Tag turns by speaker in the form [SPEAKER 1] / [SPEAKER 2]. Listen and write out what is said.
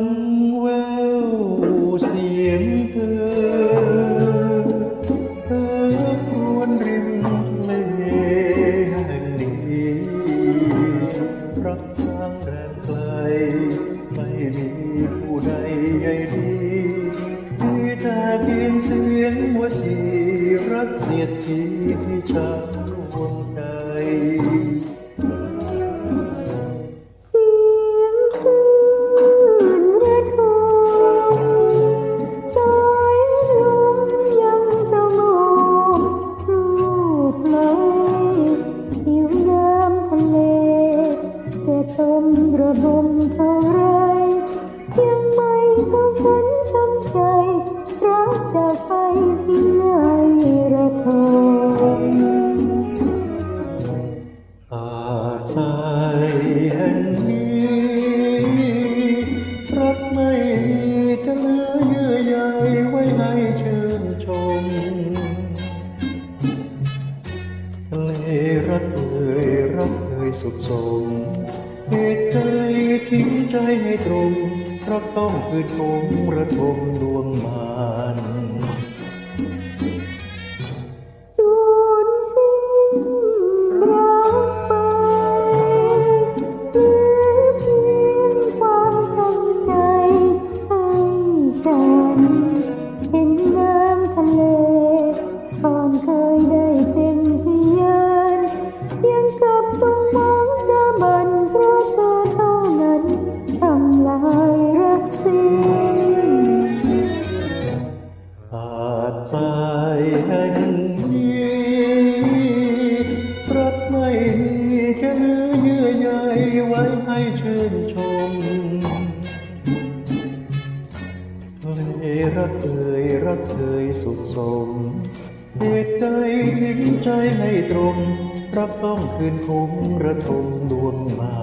[SPEAKER 1] วันแววเสียงเธอเธอครวนริมทะเลแห่งนี้รักทางแดนไกล ไม่มีผู้ใดใหญ่ดีมีแต่เพียงเสียงหัวใจรักเสียทีที่ชาำหัวใจ
[SPEAKER 2] มระบมเทไรยังไม่เท่าฉันช้ำใจ รักจากไปที่ไหนระทม
[SPEAKER 1] อาศัยแห่งนี้รักไม่มีจะเหลือเยื่อใยไว้ให้ชื่นชมเลรักเอ่ยรักเคยสุขสม เหตุใจทิ้งใจให้ตรงเพรักต้องคืนคงระทมดวงมาน
[SPEAKER 2] สูญสิ้นรักไปเหลือเพียงความช้ำใจให้ฉัน
[SPEAKER 1] าจสายแห่งนี้รักไม่มีแค่เนื้อเยื่อใยไว้ให้ชื่นชมเลรักเอ่ยรักเคยสุขสมเหตุใดทิ้งใจให้ตรง รักต้องคืนคงระทมดวงมา